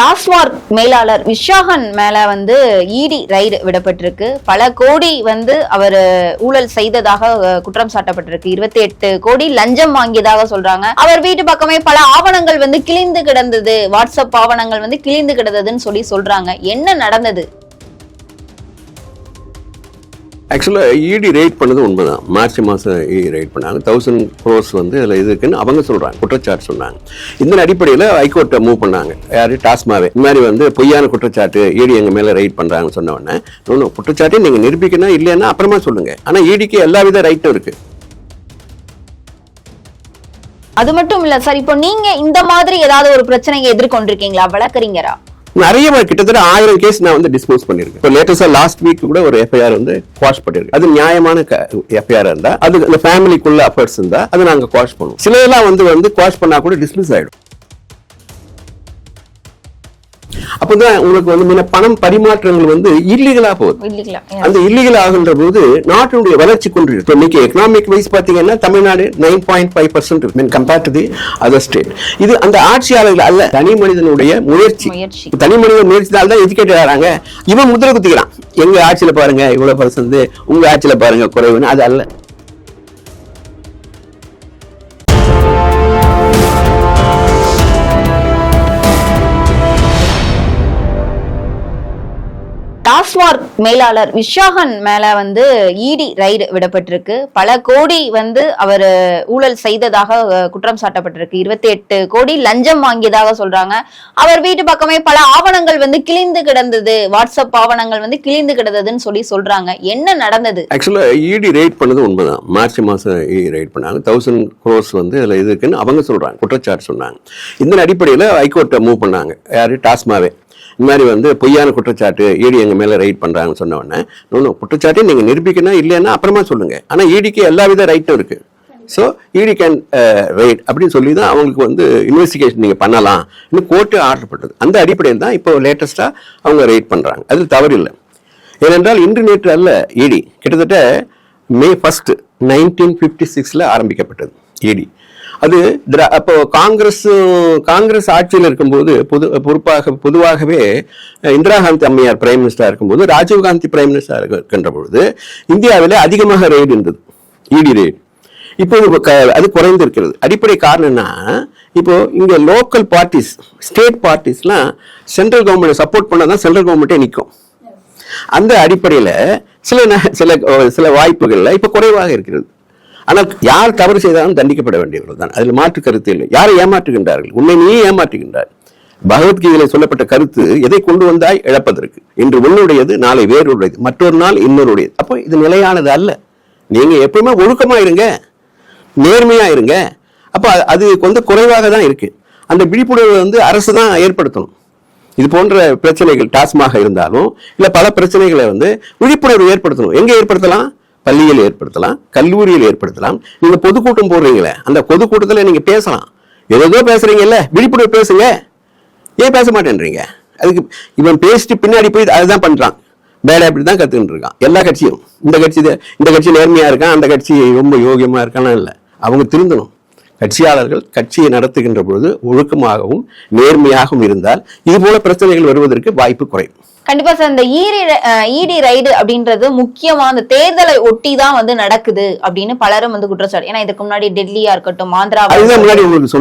டாஸ்மார்க் மேலாளர் விஷாகன் மேல வந்து இடி ரைடு விடப்பட்டிருக்கு. பல கோடி வந்து அவர் ஊழல் செய்ததாக குற்றம் சாட்டப்பட்டிருக்கு. இருபத்தி எட்டு கோடி லஞ்சம் வாங்கியதாக சொல்றாங்க. அவர் வீட்டு பக்கமே பல ஆவணங்கள் வந்து கிழிந்து கிடந்தது. வாட்ஸ்அப் ஆவணங்கள் வந்து கிழிந்து கிடந்ததுன்னு சொல்லி சொல்றாங்க. என்ன நடந்தது? ஆக்சுவலாக இடி ரைட் பண்ணது உண்மைதான். மார்ச் மாதம் இடி ரைட் பண்ணாங்க. தௌசண்ட் க்ரோஸ் வந்து அதில் இது இருக்குன்னு அவங்க சொல்கிறாங்க குற்றச்சாட்டு சொன்னாங்க. இந்த அடிப்படையில் ஹைகோர்ட்டை மூவ் பண்ணாங்க. யார்? டாஸ்மாவே. இந்த மாதிரி வந்து பொய்யான குற்றச்சாட்டு இடி எங்கள் மேலே ரைட் பண்ணுறாங்கன்னு சொன்ன உடனே ஒன்றும் குற்றச்சாட்டை நீங்கள் நிரூபிக்கணும் இல்லைன்னா அப்புறமா சொல்லுங்கள் ஆனால் இடிக்கு எல்லா வித ரைட்டும் இருக்குது அது மட்டும் இல்ல சார் இப்போ நீங்க இந்த மாதிரி ஏதாவது ஒரு பிரச்சனையை எதிர்கொண்டிருக்கீங்களா? வழக்கறிஞரா? நிறைய கிட்டத்தட்ட ஆயிரம் கேஸ் நான் வந்து டிஸ்போஸ் பண்ணிருக்கேன் இப்போ லேட்டஸ்டா லாஸ்ட் வீக் கூட ஒரு எஃப்ஐஆர் வந்து குவாஷ் பண்ணிருக்கு அது நியாயமான எஃப்ஐஆர் இருந்தா அது அந்த ஃபேமிலிக்குள்ள அஃபர்ட்ஸ் இருந்தா அதை நாங்க குவாஷ் பண்ணுவோம். சிலதெல்லாம் வந்து வந்து குவாஷ் பண்ணா கூட டிஸ்மிஸ் ஆயிடும். அப்பதான் உங்களுக்கு வந்து முன்ன பணம் பரிமாற்றங்கள் வந்து இல்லீகலா போகுது. அந்த இல்லீகல் ஆகின்ற போது நாட்டினுடைய வளர்ச்சி கொண்டு இருக்கு. இன்னைக்கு எக்கனாமிக் வைஸ் பாத்தீங்கன்னா Tamil Nadu nine point five percent mean compared to the other state இது அந்த ஆட்சியாளர்கள் அல்ல தனி மனிதனுடைய முயற்சி. தனி மனிதன் முயற்சினால தான் எஜுகேட்டட் ஆறாங்க. இவன் முதிரை குத்திக்கிறான் எங்க ஆட்சியில பாருங்க இவ்வளவு பர்சன்ட் உங்க ஆட்சியில பாருங்க குறைவுன்னு. அது அல்ல. டாஸ்மார்க் மேலாளர் விஷாகன் மேல வந்து இடி ரைடு விடப்பட்டிருக்கு. பல கோடி வந்து அவர் ஊழல் செய்ததாக குற்றம் சாட்டப்பட்டிருக்கு. இருபத்தி எட்டு கோடி லஞ்சம் வாங்கியதாக சொல்றாங்க. அவர் வீட்டு பக்கமே பல ஆவணங்கள் வந்து கிழிந்து கிடந்தது. வாட்ஸ்அப் ஆவணங்கள் வந்து கிழிந்து கிடந்ததுன்னு சொல்லி சொல்றாங்க. என்ன நடந்தது? ஆக்சுவலா இடி ரைட் பண்ணது உண்மைதான் மார்ச் மாசம் இடி ரைட் பண்ணாங்க. தௌசண்ட் க்ரோஸ் வந்து அதுல இருக்குன்னு அவங்க சொல்றாங்க. குற்றச்சாட்டு சொன்னாங்க. இந்த அடிப்படையில் ஹைகோர்ட்டை மூவ் பண்ணாங்க. யாரு? டாஸ்மாவே. இந்த மாதிரி வந்து பொய்யான குற்றச்சாட்டு இடி எங்கள் மேலே ரைட் பண்ணுறாங்கன்னு சொன்ன உடனே ஒன்றும் குற்றச்சாட்டை நீங்கள் நிரூபிக்கணும் இல்லைன்னா அப்புறமா சொல்லுங்க. ஆனால் இடிக்கு எல்லா வித ரைட்டும் இருக்கு. ஸோ இடி கேன் ரைட் அப்படின்னு சொல்லி தான் அவங்களுக்கு வந்து இன்வெஸ்டிகேஷன் நீங்கள் பண்ணலாம் இன்னும் கோர்ட்டு ஆர்டர் பண்ணது அந்த அடிப்படையில் தான் இப்போ லேட்டஸ்ட்டாக அவங்க ரைட் பண்ணுறாங்க அதில் தவறு இல்லை. ஏனென்றால் இன்று நேற்று அல்ல இடி கிட்டத்தட்ட மே ஃபஸ்ட்டு நைன்டீன் ஃபிஃப்டி சிக்ஸில் ஆரம்பிக்கப்பட்டது இடி அது திரா அப்போ காங்கிரஸ் காங்கிரஸ் ஆட்சியில் இருக்கும்போது பொது பொறுப்பாக பொதுவாகவே இந்திரா காந்தி அம்மையார் பிரைம் மினிஸ்டராக இருக்கும்போது ராஜீவ் காந்தி பிரைம் மினிஸ்டராக இருக்கின்ற பொழுது இந்தியாவில் அதிகமாக ரெய்டு இருந்தது. இடி ரெய்டு இப்போது க- அது குறைந்திருக்கிறது. அடிப்படை காரணம் இப்போ இங்க லோக்கல் பார்ட்டிஸ் ஸ்டேட் பார்ட்டிஸ்லாம் சென்ட்ரல் கவர்மெண்ட் சப்போர்ட் பண்ணால் தான் சென்ட்ரல் கவர்மெண்ட்டே நிற்கும் அந்த அடிப்படையில் சில ந- சில சில வாய்ப்புகள்ல இப்போ குறைவாக இருக்கிறது. ஆனால் யார் தவறு செய்தாலும் தண்டிக்கப்பட வேண்டியவர்கள் தான். அதில் மாற்று கருத்து இல்லை. யாரை ஏமாற்றுகின்றார்கள்? உன்னை நீ ஏமாற்றுகின்றார் பகவத்கீதையில் சொல்லப்பட்ட கருத்து எதை கொண்டு வந்தாய்? இழப்பதற்கு. இன்று உன்னுடையது நாளை வேறுடையது மற்றொரு நாள் இன்னொருடையது. அப்போ இது நிலையானது அல்ல. நீங்க எப்பயுமே ஒழுக்கமா இருங்க. நேர்மையா இருங்க. அப்போ அது- அது வந்து குறைவாக தான் இருக்கு. அந்த விழிப்புணர்வு வந்து அரசு தான் ஏற்படுத்தணும். இது போன்ற பிரச்சனைகள் டாஸ்மாக இருந்தாலும் இல்லை பல பிரச்சனைகளை வந்து விழிப்புணர்வு ஏற்படுத்தணும். எங்கே ஏற்படுத்தலாம்? பள்ளியில் ஏற்படுத்தலாம் கல்லூரியில் ஏற்படுத்தலாம். நீங்க பொதுக்கூட்டம் போடுறீங்களே அந்த பொதுக்கூட்டத்தில் நீங்க பேசலாம். ஏதோ பேசுறீங்கல்ல விழிப்புணர்வு பேசுங்க. ஏன் பேச மாட்டேன்றீங்க? அதுக்கு இவன் பேசிட்டு பின்னாடி போய் அதுதான் பண்றான். வேலை அப்படி தான் கத்துக்கிட்டு இருக்கான். எல்லா கட்சியும். இந்த கட்சி இந்த கட்சி நேர்மையா இருக்கான் அந்த கட்சி ரொம்ப யோகியமா இருக்கானா? இல்லை. அவங்க திருந்தணும். கட்சியாளர்கள் கட்சியை நடத்துகின்ற பொழுது ஒழுக்கமாகவும் நேர்மையாகவும் இருந்தால் இது போல பிரச்சனைகள் வருவதற்கு வாய்ப்பு குறையும் கண்டிப்பா சார் இந்த ஈடி இடி ரைடு அப்படின்றது முக்கியமா அந்த தேர்தலை ஒட்டி தான் வந்து நடக்குது அப்படின்னு பலரும் வந்து குற்றச்சாட்டு. ஏன்னா இதுக்கு முன்னாடி டெல்லியா இருக்கட்டும் ஆந்திரா முன்னாடி உங்களுக்கு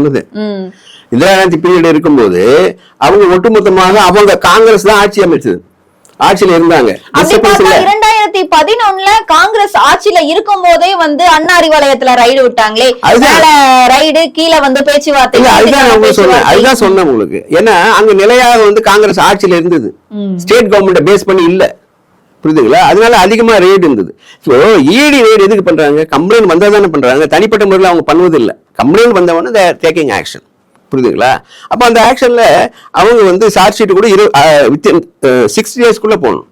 ம். இந்திரா காந்தி பீரியட் இருக்கும்போது அவங்க ஒட்டுமொத்தமாக அவங்க காங்கிரஸ் தான் ஆட்சி அமைச்சது. ஆட்சியில் இருந்தாங்க. இரண்டாயிரத்தி பதினொன்னுல காங்கிரஸ் ஆட்சியில இருக்கும் போதே வந்து அண்ணாரி வலயத்துல ரைடு விட்டாங்களே. ரைடு கீழ வந்து பேச்சுவார்த்தை அதுதான் சொன்னேன். அதுதான் சொன்னேன் உங்களுக்கு. ஏன்னா அங்க நிலையாக வந்து காங்கிரஸ் ஆட்சியில இருந்தது. ஸ்டேட் கவர்மெண்ட் பேஸ் பண்ணி இல்ல. புரியுதுங்களா? அதனால அதிகமா ரேட் இருந்தது. ஸோ இடி ரேட் எதுக்கு பண்றாங்க? கம்ப்ளைண்ட் வந்தா தானே பண்றாங்க. தனிப்பட்ட முறையில் அவங்க பண்ணுவது இல்ல கம்ப்ளைண்ட் வந்தவொடனே தேர் டேக்கிங் ஆக்ஷன் புரியுதுங்களா? அப்போ அந்த ஆக்ஷனில் அவங்க வந்து சார்ஜ் ஷீட் கூட இரு வித்தின் சிக்ஸ் டேஸ்க்குள்ளே போகணும்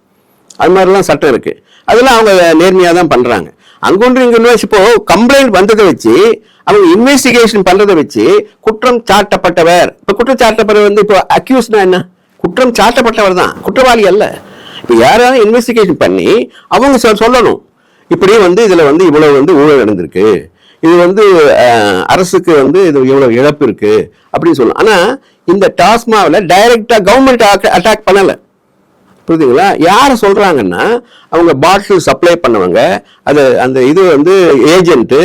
அது மாதிரிலாம் சட்டம் இருக்குது அதெல்லாம் அவங்க நேர்மையாக தான் பண்ணுறாங்க அங்கொன்று இங்கொன்று இப்போது கம்ப்ளைண்ட் வந்ததை வச்சு அவங்க இன்வெஸ்டிகேஷன் பண்ணுறதை வச்சு குற்றம் சாட்டப்பட்டவர். இப்போ குற்றம் சாட்டப்பட்டவர் வந்து இப்போ அக்யூஸ்னா என்ன? குற்றம் சாட்டப்பட்டவர் தான். குற்றவாளி அல்ல. இப்போ யாராவது இன்வெஸ்டிகேஷன் பண்ணி அவங்க சொல்லணும். இப்படி வந்து இதில் வந்து இவ்வளோ வந்து ஊழல் நடந்திருக்கு. இது வந்து அரசுக்கு வந்து இது எவ்வளோ இழப்பு இருக்கு அப்படின்னு சொல்லலாம் ஆனா இந்த டாஸ்மாவில் டைரக்டா கவர்மெண்ட் அட்டாக் பண்ணல. புரியுதுங்களா? யார் சொல்கிறாங்கன்னா அவங்க பாட்டில் சப்ளை பண்ணவங்க அது அந்த இது வந்து ஏஜென்ட்டு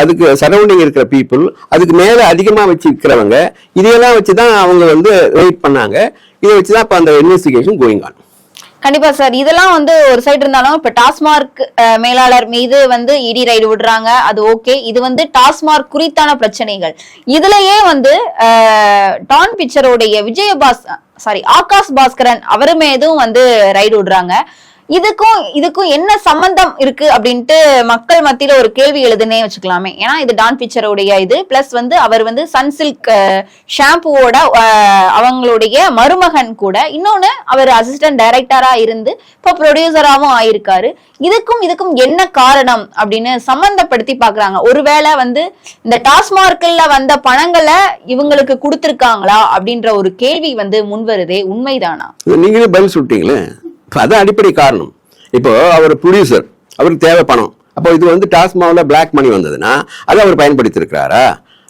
அதுக்கு சரௌண்டிங் இருக்கிற பீப்புள் அதுக்கு மேலே அதிகமாக வச்சு விற்கிறவங்க இதையெல்லாம் வச்சு தான் அவங்க வந்து வெயிட் பண்ணாங்க. இதை வச்சு தான் இப்போ அந்த இன்வெஸ்டிகேஷன் கோயிங் ஆன் கண்டிப்பா சார். இதெல்லாம் வந்து ஒரு சைடு இருந்தாலும் இப்ப டாஸ்மார்க் மேலாளர் மீது வந்து இடி ரைடு விடுறாங்க. அது ஓகே. இது வந்து டாஸ்மார்க் குறித்தான பிரச்சனைகள். இதுலயே வந்து டான் பிக்சரோடைய விஜயபாஸ் சாரி ஆகாஷ் பாஸ்கரன் அவரு எதுவும் வந்து ரைடு விடுறாங்க. இதுக்கும் இதுக்கும் என்ன சம்பந்தம் இருக்கு அப்படின்ட்டு மக்கள் மத்தியில ஒரு கேள்வி எழுதுனே வச்சுக்கலாமே. ஏன்னா இது டான் பிக்சருடைய இது. பிளஸ் வந்து அவர் வந்து சன்சில்க் ஷாம்புவோட அவங்களுடைய மருமகன் கூட. இன்னொன்னு அவர் அசிஸ்டன்ட் டைரக்டரா இருந்து இப்போ ப்ரொடியூசராகவும் ஆயிருக்காரு. இதுக்கும் இதுக்கும் என்ன காரணம் அப்படின்னு சம்பந்தப்படுத்தி பாக்குறாங்க. ஒருவேளை வந்து இந்த டாஸ்மார்க்ல வந்த பணங்களை இவங்களுக்கு கொடுத்துருக்காங்களா அப்படின்ற ஒரு கேள்வி வந்து முன்வருதே உண்மைதானா? நீங்களே பதில் சொல்லிட்டீங்களே? அதான் அடிப்படை காரணம். இப்போ அவர் ப்ரொடியூசர் அவருக்கு தேவை பணம். அப்போ இது வந்து டாஸ்மாவில் பிளாக் மணி வந்ததுன்னா அதை அவர் பயன்படுத்தியிருக்கிறாரா?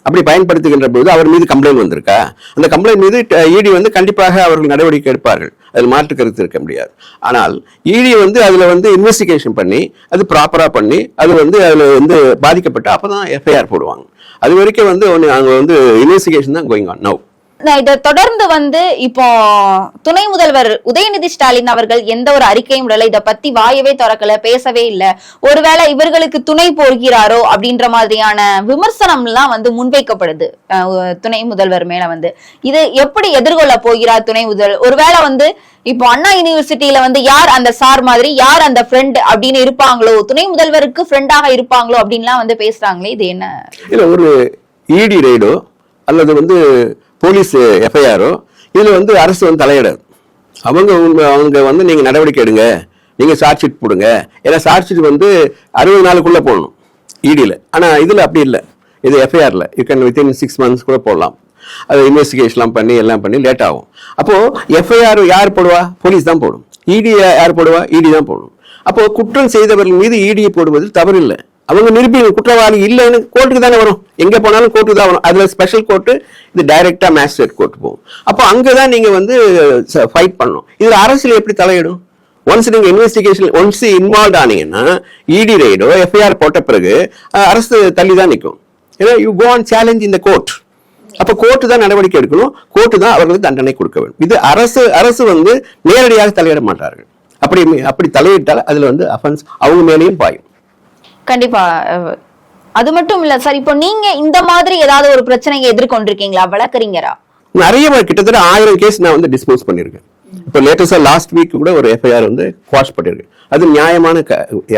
அப்படி பயன்படுத்துகின்ற போது அவர் மீது கம்ப்ளைண்ட் வந்திருக்கா? அந்த கம்ப்ளைண்ட் மீது இடி வந்து கண்டிப்பாக அவர்கள் நடவடிக்கை எடுப்பார்கள். அதில் மாற்று கருத்து இருக்க முடியாது. ஆனால் இடி வந்து அதில் வந்து இன்வெஸ்டிகேஷன் பண்ணி அது ப்ராப்பராக பண்ணி அது வந்து அதில் வந்து பாதிக்கப்பட்டு அப்போ தான் எஃப்ஐஆர் போடுவாங்க. அது வரைக்கும் வந்து ஒன்று அங்கே வந்து இன்வெஸ்டிகேஷன் தான் கோயிங் ஆன் நவ் இதை தொடர்ந்து வந்து இப்போ துணை முதல்வர் உதயநிதி ஸ்டாலின் அவர்கள் எந்த ஒரு அறிக்கையும் விடல. இதை பத்தி வாயவே திறக்கல பேசவே இல்ல. ஒருவேளை இவர்களுக்கு துணை போகிறாரோ அப்படின்ற மாதிரியான விமர்சனம் எல்லாம் வந்து முன்வைக்கப்படுது துணை முதல்வர் மேல வந்து. இது எப்படி எதிர்கொள்ள போகிறார் துணை முதல்வர் ஒருவேளை வந்து இப்போ அண்ணா யூனிவர்சிட்டியில வந்து யார் அந்த சார் மாதிரி யார் அந்த ஃப்ரெண்ட் அப்படின்னு இருப்பாங்களோ துணை முதல்வருக்கு ஃப்ரெண்டாக இருப்பாங்களோ அப்படின்லாம் வந்து பேசுறாங்களே இது என்ன? இல்ல ஒரு இடி ரெய்டோ அல்லது வந்து போலீஸ் எஃப்ஐஆரோ இதில் வந்து அரசு வந்து தலையிடாது. அவங்க அவங்க வந்து நீங்கள் நடவடிக்கை எடுங்க. நீங்கள் சார்ஜ் ஷீட் போடுங்க. ஏன்னா சார்ஜ் ஷீட் வந்து அறுபது நாளுக்குள்ளே போடணும். இடியில் ஆனால் இதில் அப்படி இல்லை. இது எஃப்ஐஆரில் you can within six months கூட போடலாம். அது இன்வெஸ்டிகேஷன்லாம் பண்ணி எல்லாம் பண்ணி லேட் ஆகும். அப்போது எஃப்ஐஆர் யார் போடுவா? போலீஸ் தான் போடும். இடி யார் போடுவா? இடி தான் போடும். அப்போது குற்றம் செய்தவர்கள் மீது இடியை போடுவதில் தவறில்லை. அவங்க நிரூபிங்க குற்றவாளி இல்லைன்னு கோர்ட்டுக்கு தானே வரும். எங்கே போனாலும் கோர்ட்டுக்கு தான் வரும். அதில் ஸ்பெஷல் கோர்ட்டு இது டைரெக்டாக மேஜிஸ்ட்ரேட் கோர்ட் போகும். அப்போ அங்கே தான் நீங்கள் வந்து ஃபைட் பண்ணணும். இதில் அரசியல் எப்படி தலையிடும்? ஒன்ஸ் நீங்கள் இன்வெஸ்டிகேஷன் ஒன்ஸ் இன்வால்வ் ஆனீங்கன்னா இடி ரைடோ எஃப்ஐஆர் போட்ட பிறகு அரசு தள்ளி தான் நிற்கும். ஏன்னா யூ கோ ஆன் சேலஞ்ச் இந்த கோர்ட் அப்போ கோர்ட்டு தான் நடவடிக்கை எடுக்கணும். கோர்ட்டு தான் அவர்களுக்கு தண்டனை கொடுக்க வேண்டும். இது அரசு அரசு வந்து நேரடியாக தலையிட மாட்டார்கள். அப்படி அப்படி தலையிட்டால் அதில் வந்து அஃபென்ஸ் அவங்க மேலேயும் பாயும். கண்டிப்பா அது மட்டும் இல்ல சார் இப்போ நீங்க இந்த மாதிரி ஏதாவது ஒரு பிரச்சனையை எதிர்கொண்டிருக்கீங்களா வழக்கறிஞரா? நிறைய கிட்டத்தட்ட ஆயிரம் கேஸ் நான் வந்து டிஸ்போஸ் பண்ணியிருக்கேன். இப்போ லேட்டஸ்டா லாஸ்ட் வீக் கூட ஒரு எஃப்ஐஆர் வந்து குவாஷ் பண்ணியிருக்கு அது நியாயமான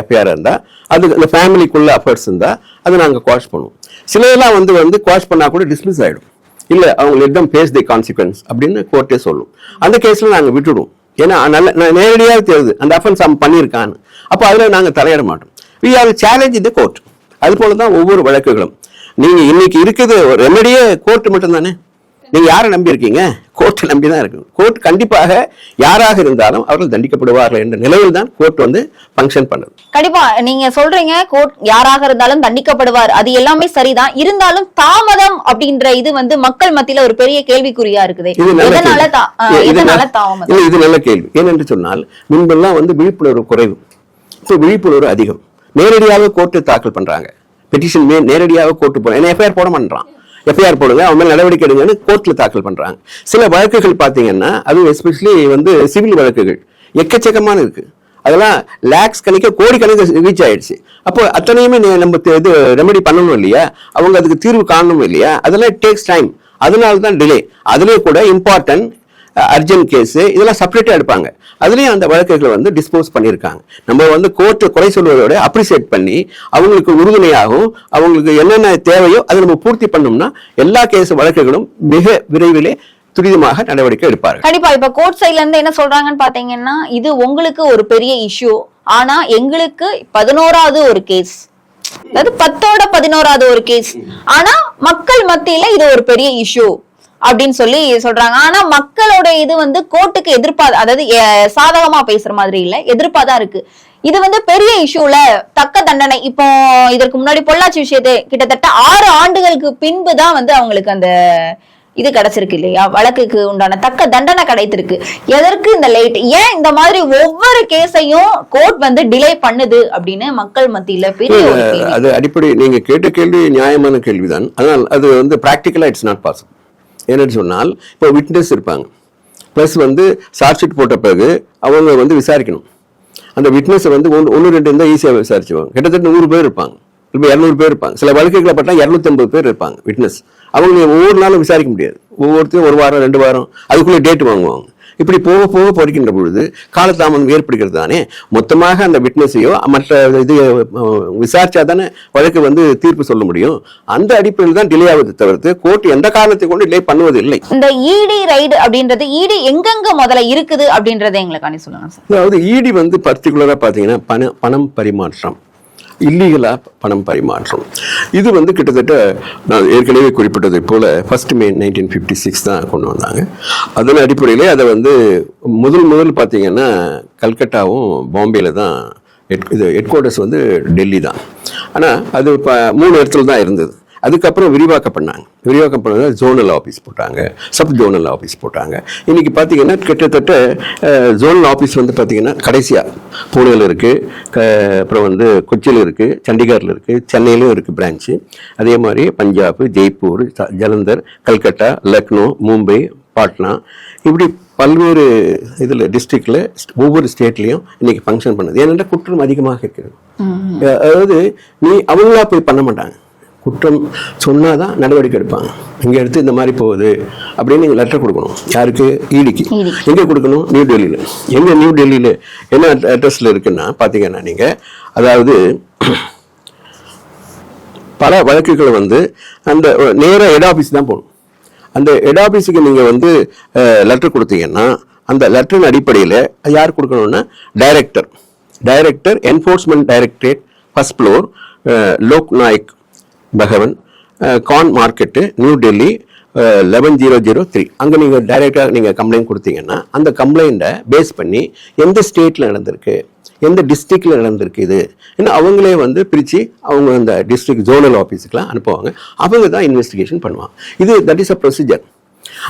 எஃப்ஐஆர் இருந்தா அது அந்த ஃபேமிலிக்குள்ள அஃபர்ட்ஸ் இருந்தா அதை நாங்க குவாஷ் பண்ணுவோம். சிலதெல்லாம் வந்து வந்து குவாஷ் பண்ணா கூட டிஸ்மிஸ் ஆயிடும். இல்ல அவங்க லெட் பேஸ் தி கான்சிக்வன்ஸ் அப்படின்னு கோர்ட்டே சொல்லும். அந்த கேஸ்ல நாங்க விட்டுடுவோம். ஏன்னா நல்ல நான் நேரடியாக தெரியுது. அந்த அஃபென்ஸ் அவன் பண்ணியிருக்கான்னு. அப்போ அதில் நாங்கள் தலையிட மாட்டோம். வி ஆர் சேலஞ்ச் இந்த கோர்ட் அது போல தான் ஒவ்வொரு வழக்குகளும். நீங்க இன்னைக்கு இருக்குது ரெமடியே கோர்ட் மட்டும் தானே நீங்க யாரை நம்பி இருக்கீங்க? கோர்ட்டை நம்பி தான் இருக்கு. கோர்ட் கண்டிப்பாக யாராக இருந்தாலும் அவர்கள் தண்டிக்கப்படுவார்கள் என்ற நிலையில் தான் கோர்ட் வந்து ஃபங்க்ஷன் பண்ணுது. கண்டிப்பா நீங்க சொல்றீங்க கோர்ட் யாராக இருந்தாலும் தண்டிக்கப்படுவார். அது எல்லாமே சரிதான். இருந்தாலும் தாமதம் அப்படின்ற இது வந்து மக்கள் மத்தியில ஒரு பெரிய கேள்விக்குறியா இருக்குது. இது நல்ல எதனால கேள்வி. தா- ஆ, இது எதனால நல்ல- தாமதம்? இது நல்ல கேள்வி. ஏனென்று சொன்னால் முன்பெல்லாம் வந்து விழிப்புணர்வு குறைவு. இப்போ விழிப்புணர்வு அதிகம். நேரடியாக கோர்ட்டு தாக்கல் பண்றாங்க. பெட்டிஷன் மே நேரடியாக கோர்ட்டு போறேன் ஏன்னா எஃப்ஐஆர் போட மாட்டான் எஃப்ஐஆர் போடுங்க அவன் மேலே நடவடிக்கை எடுங்கன்னு கோர்ட்டில் தாக்கல் பண்றாங்க. சில வழக்குகள் பார்த்தீங்கன்னா அதுவும் எஸ்பெஷலி வந்து சிவில் வழக்குகள் எக்கச்சக்கமான இருக்கு. அதெல்லாம் லேக்ஸ் கணக்க கோடி கணக்கு ரீச் ஆயிடுச்சு. அப்போ அத்தனையுமே நம்ம இது ரெமெடி பண்ணணும் இல்லையா? அவங்க அதுக்கு தீர்வு காணணும் இல்லையா? அதெல்லாம் டேக்ஸ் டைம் அதனால தான் டிலே அதுலேயே கூட இம்பார்ட்டன்ட் அர்ஜென்ட் கேஸு இதெல்லாம் செப்பரேட்டாக எடுப்பாங்க. அதுலேயும் அந்த வழக்குகளை வந்து டிஸ்போஸ் பண்ணியிருக்காங்க. நம்ம வந்து கோர்ட்டு குறை சொல்வதோட அப்ரிசியேட் பண்ணி அவங்களுக்கு உறுதுணையாகவும் அவங்களுக்கு என்னென்ன தேவையோ அதை நம்ம பூர்த்தி பண்ணோம்னா எல்லா கேஸ் வழக்குகளும் மிக விரைவிலே துரிதமாக நடவடிக்கை எடுப்பார்கள். கண்டிப்பா. இப்ப கோர்ட் சைட்ல இருந்து என்ன சொல்றாங்கன்னு பாத்தீங்கன்னா இது உங்களுக்கு ஒரு பெரிய இஷ்யூ ஆனா எங்களுக்கு பதினோராவது ஒரு கேஸ் அதாவது பத்தோட பதினோராவது ஒரு கேஸ் ஆனா மக்கள் மத்தியில இது ஒரு பெரிய இஷ்யூ அப்படின்னு சொல்லி சொல்றாங்க. ஆனா மக்களோட இது வந்து கோர்ட்டுக்கு எதிர்ப்பா அதாவது சாதகமா பேசுற மாதிரி இல்ல. எதிர்ப்பா தான் இருக்கு. இது வந்து பெரிய இஷ்யூல தக்க தண்டனை. இப்போ இதற்கு முன்னாடி பொள்ளாச்சி விஷயத்தை கிட்டத்தட்ட ஆறு ஆண்டுகளுக்கு பின்பு தான் வந்து அவங்களுக்கு அந்த இது கிடைச்சிருக்கு இல்லையா? வழக்குக்கு உண்டான தக்க தண்டனை கிடைத்திருக்கு. எதற்கு இந்த லேட் ஏன் இந்த மாதிரி ஒவ்வொரு கேஸையும் கோர்ட் வந்து டிலே பண்ணுது அப்படின்னு மக்கள் மத்தியில பெரிய அது அடிப்படை நீங்க கேட்ட கேள்வி நியாயமான கேள்விதான். ஆனால் அது வந்து ப்ராக்டிக்கலா இட்ஸ் நாட் பாசிபிள் என்னன்னு சொன்னால் இப்போ விட்னஸ் இருப்பாங்க. ப்ளஸ் வந்து சார்ஜ் போட்ட பிறகு அவங்க வந்து விசாரிக்கணும். அந்த விட்னஸை வந்து ஒன்று ஒன்று ரெண்டு இருந்தால் ஈஸியாக விசாரிச்சுவாங்க. கிட்டத்தட்ட நூறு பேர் இருப்பாங்க. இப்போ இரநூறு பேர் இருப்பாங்க. சில வழக்குகளை பார்த்தா இரநூத்தம்பது பேர் இருப்பாங்க விட்னஸ் அவங்க ஒவ்வொரு நாளும் விசாரிக்க முடியாது. ஒவ்வொருத்தரும் ஒரு வாரம் ரெண்டு வாரம் அதுக்குள்ளே டேட் வாங்குவாங்க. இப்படி போக போக பொறிக்கின்ற பொழுது காலதாமதம் ஏற்படுகிறது தானே? மொத்தமாக அந்த விட்னஸையோ மற்ற இது விசாரிச்சா தானே வழக்கு வந்து தீர்ப்பு சொல்ல முடியும். அந்த அடிப்படையில் தான் டிலே ஆகுது தவிர்த்து கோர்ட் எந்த காரணத்தை கொண்டு டிலே பண்ணுவது இல்லை இந்த இடி ரைடு அப்படின்றது இடி எங்கெங்க முதல்ல இருக்குது அப்படின்றத எங்களுக்கு அணி சொல்லுங்க அதாவது இடி வந்து பர்டிகுலராக பார்த்தீங்கன்னா பண பணம் பரிமாற்றம். இல்லீகலாக பணம் பரிமாற்றம். இது வந்து கிட்டத்தட்ட நான் ஏற்கனவே குறிப்பிட்டதை போல் first May nineteen fifty six தான் கொண்டு வந்தாங்க. அதன் அடிப்படையிலே அதை வந்து முதல் முதல் பார்த்தீங்கன்னா கல்கட்டாவும் பாம்பேல தான் ஹெட் இது ஹெட் குவார்ட்டர்ஸ் வந்து டெல்லி தான் ஆனால் அது இப்போ மூணு இடத்துல தான் இருந்தது. அதுக்கப்புறம் விரிவாக்கம் பண்ணாங்க விரிவாக்கம் பண்ணது ஜோனல் ஆஃபீஸ் போட்டாங்க சப் ஜோனல் ஆஃபீஸ் போட்டாங்க. இன்னைக்கு பார்த்தீங்கன்னா கிட்டத்தட்ட ஜோனல் ஆஃபீஸ் வந்து பார்த்தீங்கன்னா கடைசியாக பூனேல இருக்குது அப்புறம் வந்து கொச்சியில் இருக்குது சண்டிகரில் இருக்குது சென்னையிலும் இருக்குது பிரான்ச்சு அதே மாதிரி பஞ்சாப் ஜெய்ப்பூர் ஜலந்தர் கல்கட்டா லக்னோ மும்பை பாட்னா. இப்படி பல்வேறு இதில் டிஸ்ட்ரிக்டில் ஒவ்வொரு ஸ்டேட்லேயும் இன்னைக்கு ஃபங்க்ஷன் பண்ணுது. ஏனென்றால் குற்றம் அதிகமாக இருக்கிறது. அதாவது நீ அவங்களா போய் பண்ண மாட்டாங்க. குற்றம் சொன்னாதான் நடவடிக்கை எடுப்பாங்க. இங்கே எடுத்து இந்த மாதிரி போகுது அப்படின்னு நீங்கள் லெட்டர் கொடுக்கணும். யாருக்கு? ஈடிக்கு ED. எங்கே கொடுக்கணும்? நியூ டெல்லியில் எங்கே நியூ டெல்லியில் என்ன அட்ரஸில் இருக்குன்னா பார்த்தீங்கன்னா நீங்கள் அதாவது பல வழக்குகள் வந்து அந்த நேராக ஹெட் ஆஃபீஸ் தான் போகணும். அந்த ஹெட் ஆஃபீஸுக்கு நீங்கள் வந்து லெட்டர் கொடுத்தீங்கன்னா அந்த லெட்டரின் அடிப்படையில் யார் கொடுக்கணும்னா director director enforcement directorate first floor Lok Nayak பகவன் Khan Market New Delhi eleven zero zero three அங்கே நீங்கள் டைரெக்டாக நீங்கள் கம்ப்ளைண்ட் கொடுத்தீங்கன்னா அந்த கம்ப்ளைண்ட்டை பேஸ் பண்ணி எந்த ஸ்டேட்டில் நடந்திருக்கு எந்த டிஸ்ட்ரிக்டில் நடந்திருக்கு இது இன்னும் அவங்களே வந்து பிரித்து அவங்க அந்த டிஸ்ட்ரிக்ட் ஜோனல் ஆஃபீஸுக்கெலாம் அனுப்புவாங்க. அவங்க தான் இன்வெஸ்டிகேஷன் பண்ணுவாங்க. இது தட் இஸ் அ ப்ரொசீஜர்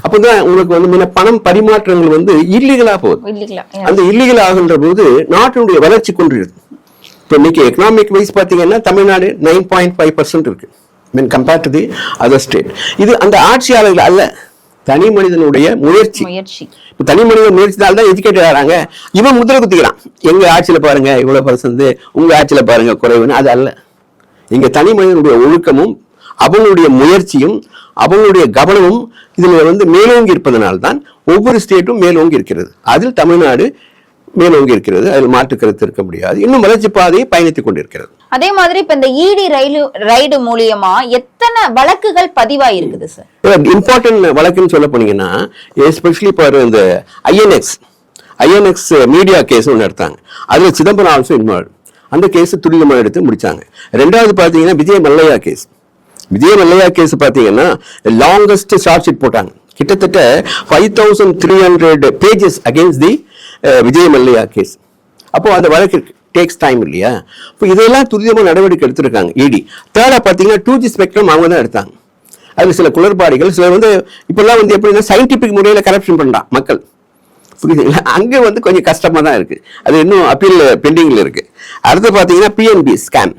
அப்போ தான் உங்களுக்கு வந்து முன்ன பணம் பரிமாற்றங்கள் வந்து இல்லீகலாக போகுது. அந்த இல்லீகல் ஆகின்ற போது நாட்டினுடைய வளர்ச்சி கொண்டிருது இப்போ இன்னைக்கு எக்கனாமிக் வைஸ் பார்த்தீங்கன்னா Tamil Nadu nine point five percent இருக்கு. Mean compared to the other state இது அந்த ஆட்சியாளர்கள் அல்ல தனி மனிதனுடைய முயற்சி. முயற்சி. இப்போ தனி மனிதன் முயற்சினால தான் எஜுகேட்டட் ஆகிறாங்க இவன் முதிரை குத்திக்கிறான். எங்க ஆட்சியில பாருங்க இவ்வளவு பர்சன்ட் உங்க ஆட்சியில பாருங்க குறைவுன்னு. அது அல்ல. இங்க தனி மனிதனுடைய ஒழுக்கமும் அவங்களுடைய முயற்சியும் அவங்களுடைய கவனமும் இதுல வந்து மேலோங்கி இருப்பதனால்தான் ஒவ்வொரு ஸ்டேட்டும் மேலோங்கி இருக்கிறது. அதில் தமிழ்நாடு மேலோங்கி இருக்கிறது அதில் மாற்று கருத்து இருக்க முடியாது. இன்னும் வளர்ச்சி பாதையை பயணித்துக் கொண்டிருக்கிறது. அதே மாதிரி இப்ப இந்த இடி ரயிலு ரைடு மூலியமா எத்தனை வழக்குகள் பதிவாயிருக்குது சார் இம்பார்ட்டன்ட் வழக்குன்னு சொல்ல போனீங்கன்னா எஸ்பெஷலி இப்போ இந்த ஐஎன்எக்ஸ் ஐஎன்எக்ஸ் மீடியா கேஸ் ஒன்று எடுத்தாங்க. அதில் சிதம்பரம் ஆல்சோ இன்வால்வ் அந்த கேஸ் துரிதமாக எடுத்து முடிச்சாங்க. ரெண்டாவது பார்த்தீங்கன்னா விஜய் மல்லையா கேஸ் விஜய் மல்லையா கேஸ் பார்த்தீங்கன்னா லாங்கஸ்ட் ஷார்ட் ஷீட் போட்டாங்க. கிட்டத்தட்ட five thousand three hundred pages against the Vijay Mallya case அப்போது அந்த வழக்கு டேக்ஸ் டைம் இல்லையா? இப்போ இதெல்லாம் துரிதமாக நடவடிக்கை எடுத்திருக்காங்க இடி தேர்டாக பார்த்தீங்கன்னா டூ ஜி ஸ்பெக்ட்ரம் அவங்க தான் எடுத்தாங்க. அதில் சில குளறுபாடுகள் சிலர் வந்து இப்போல்லாம் வந்து எப்படின்னா சயின்டிஃபிக் முறையில் கரப்ஷன் பண்ணுறான் மக்கள். புரியுதுங்களா? அங்கே வந்து கொஞ்சம் கஷ்டமாக தான் இருக்குது அது இன்னும் அப்பீல் பெண்டிங்கில் இருக்குது அடுத்து பார்த்தீங்கன்னா PNB scam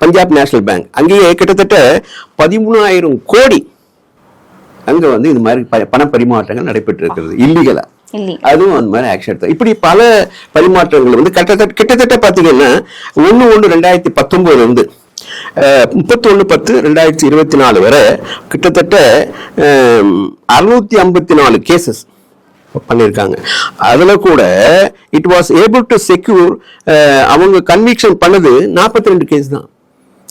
Punjab National Bank அங்கேயே கிட்டத்தட்ட பதிமூணாயிரம் கோடி அங்கே வந்து இது மாதிரி ப- பண பரிமாற்றங்கள் நடைபெற்று இருக்கிறது இல்லீகலாக அதுவும் அந்த மாதிரி ஆக்ஷன் எடுத்தோம் இப்படி பல பரிமாற்றங்கள் வந்து கிட்டத்தட்ட கிட்டத்தட்ட பார்த்தீங்கன்னா ஒன்று ஒன்று ரெண்டாயிரத்தி பத்தொம்போது வந்து முப்பத்தொன்று பத்து ரெண்டாயிரத்தி இருபத்தி நாலு வரை கிட்டத்தட்ட அறுநூத்தி ஐம்பத்தி நாலு கேசஸ் பண்ணியிருக்காங்க. அதில் கூட it was able to secure அவங்க கன்விக்ஷன் பண்ணது நாற்பத்தி ரெண்டு கேஸ் தான்.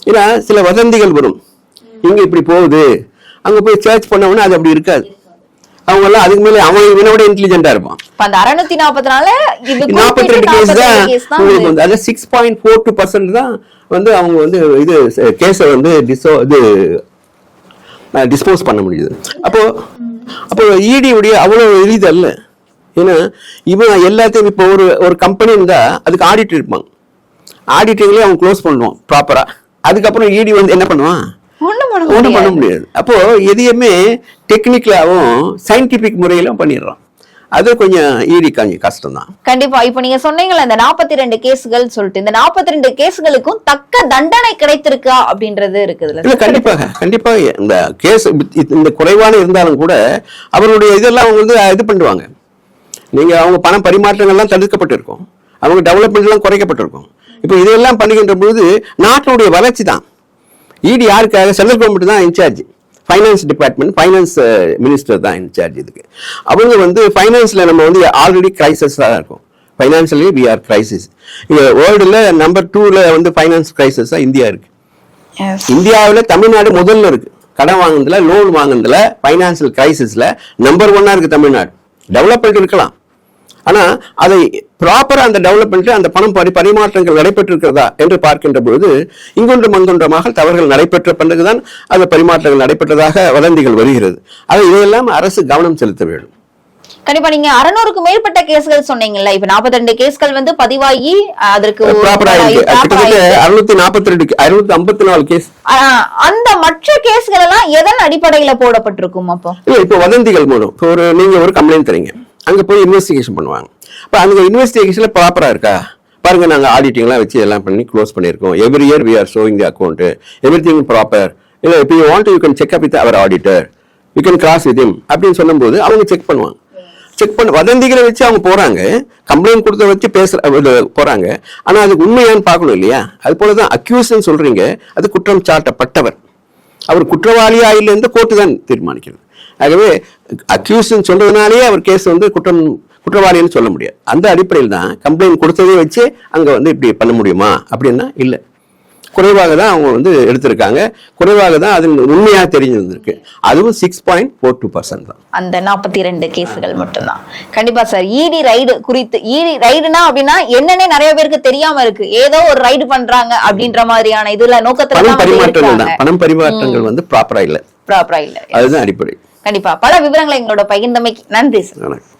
ஏன்னா சில வதந்திகள் வரும். இங்கே இப்படி போகுது. அங்கே போய் சர்ச் உடனே அது அப்படி இருக்காது. அவங்க எல்லாம் அதுக்கு மேலே அவன் இவனை விட இன்டெலிஜென்ட்டா இருப்பான். அந்த அறுநூத்தி நாற்பத்தி நாலு இது நாற்பத்தி ரெண்டு கேஸ் தான் உங்களுக்கு வந்து அதாவது six point four two percent தான் வந்து அவங்க வந்து இது கேஸை வந்து டிசோ இது டிஸ்போஸ் பண்ண முடியுது. அப்போ அப்போ இடி உடைய அவ்வளோ எளிது அல்ல. ஏன்னா இவன் எல்லாத்தையும் இப்போ ஒரு ஒரு கம்பெனி இருந்தா அதுக்கு ஆடிட் இருப்பாங்க ஆடிட்டிங்லேயே அவன் க்ளோஸ் பண்ணுவான் ப்ராப்பரா அதுக்கப்புறம் இடி வந்து என்ன பண்ணுவான்? ஒன்றும் பண்ண முடியாது. அப்போ எதையுமே டெக்னிக்கலாகவும் சயின்டிபிக் முறையிலும் பண்ணிடுறோம். அது கொஞ்சம் ஈடி கொஞ்சம் கஷ்டம் தான் கண்டிப்பா. இப்ப நீங்க சொன்னீங்கல்ல இந்த 42 ரெண்டு கேஸ்கள் சொல்லிட்டு இந்த 42 ரெண்டு கேஸ்களுக்கும் தக்க தண்டனை கிடைத்திருக்கா அப்படின்றது இருக்குதுல்ல இல்ல கண்டிப்பாக கண்டிப்பாக இந்த கேஸ் இந்த குறைவான இருந்தாலும் கூட அவருடைய இதெல்லாம் அவங்க வந்து இது பண்ணுவாங்க. நீங்க அவங்க பண பரிமாற்றங்கள்லாம் தடுக்கப்பட்டிருக்கும். அவங்க டெவலப்மெண்ட் எல்லாம் குறைக்கப்பட்டிருக்கும். இப்போ இதெல்லாம் பண்ணுகின்ற பொழுது நாட்டினுடைய வளர்ச்சி தான் ஈடு யாருக்காக? சென்ட்ரல் கவர்மெண்ட் தான் incharge finance department finance minister தான் இன்சார்ஜ் இதுக்கு. அவங்க வந்து ஃபைனான்ஸில் நம்ம வந்து ஆல்ரெடி கிரைசஸ் தான் இருக்கும். ஃபைனான்சியலி வி ஆர் கிரைசிஸ் வேர்ல்டில் நம்பர் டூவில் வந்து ஃபைனான்ஸ் கிரைசஸ் தான் இந்தியா இருக்கு. இந்தியாவுல தமிழ்நாடு முதல்ல இருக்கு. கடன் வாங்குனதுல லோன் வாங்குனதுல ஃபைனான்சியல் கிரைசிஸ்ல நம்பர் ஒன்னா இருக்கு தமிழ்நாடு. டெவலப்மெண்ட் இருக்கலாம். ஆனா அதை ப்ராப்பரா அந்த டெவலப்மெண்ட் அந்த பணம் பரி பரிமாற்றங்கள் நடைபெற்றிருக்கிறதா என்று பார்க்கின்ற பொழுது இங்கொன்று மங்கொன்றமாக தவறுகள் நடைபெற்ற பிறகுதான் அந்த பரிமாற்றங்கள் நடைபெற்றதாக வதந்திகள் வருகிறது. அதை இதையெல்லாம் அரசு கவனம் செலுத்த வேண்டும். கண்டிப்பா நீங்க அறுநூறுக்கு மேற்பட்ட கேஸ்கள் சொன்னீங்கல்ல. இப்ப 42 ரெண்டு கேஸ்கள் வந்து பதிவாகி அதற்கு. அறுநூத்தி நாற்பத்தி ரெண்டு அறுநூத்தி ஐம்பத்தி நாலு கேஸ். அந்த மற்ற கேஸ்கள் எல்லாம் எதன் அடிப்படையில போடப்பட்டிருக்கும் அப்போ? இப்போ வதந்திகள் மூலம். ஒரு நீங்க ஒரு கம்ப்ளைண்ட் தரீங்க. அங்கே போய் இன்வெஸ்டிகேஷன் பண்ணுவாங்க. இப்போ அந்த இன்வெஸ்டிகேஷனில் ப்ராப்பராக இருக்கா? பாருங்கள் நாங்கள் ஆடிட்டிங்லாம் வச்சு எல்லாம் பண்ணி க்ளோஸ் பண்ணியிருக்கோம். Every year we are showing the account every thing proper இல்லை இப்போ you want you can check up with our auditor you can cross with him அப்படின்னு சொல்லும்போது அவங்க செக் பண்ணுவாங்க. செக் பண்ண வதந்திகளை வச்சு அவங்க போகிறாங்க கம்ப்ளைண்ட் கொடுத்த வச்சு பேசுகிற போகிறாங்க ஆனால் அது அதுக்கு உண்மையான்னு பார்க்கணும் இல்லையா? அது போலதான் அக்யூஸ்ன்னு சொல்கிறீங்க அது குற்றம் சாட்டப்பட்டவர். அவர் குற்றவாளியா இல்லைன்னு கோர்ட்டு தான் தீர்மானிக்கிறது. ஆகவே அக்யூஸ்ன்னு சொல்றதுனாலேயே அவர் கேஸ் வந்து குற்றம் குற்றவாளின்னு சொல்ல முடியாது. அந்த அடிப்படையில் தான் கம்ப்ளைண்ட் கொடுத்ததை வச்சு அங்க வந்து இப்படி பண்ண முடியுமா? அப்படின்னா இல்லை. குறைவாக தான் அவங்க வந்து எடுத்திருக்காங்க. குறைவாக தான் அது உண்மையா தெரிஞ்சிருந்திருக்கு. அதுவும் six point four two percent தான். அந்த 42 ரெண்டு கேஸ்கள் மட்டும்தான். கண்டிப்பா சார் இடி ரைடு குறித்து இடி ரைடுனா அப்படின்னா என்னன்னே நிறைய பேருக்கு தெரியாம இருக்கு. ஏதோ ஒரு ரைடு பண்றாங்க அப்படின்ற மாதிரியான இதுல நோக்கத்துல பணம் பரிமாற்றங்கள். தான். பணம் பரிமாற்றங்கள் வந்து ப்ராப்பரா இல்லை. ப்ராப்பரா இல்ல. அதுதான் அடிப்படை. கண்டிப்பா. பல விவரங்களை எங்களோட பகிர்ந்தமைக்கு நன்றி சார். வணக்கம்.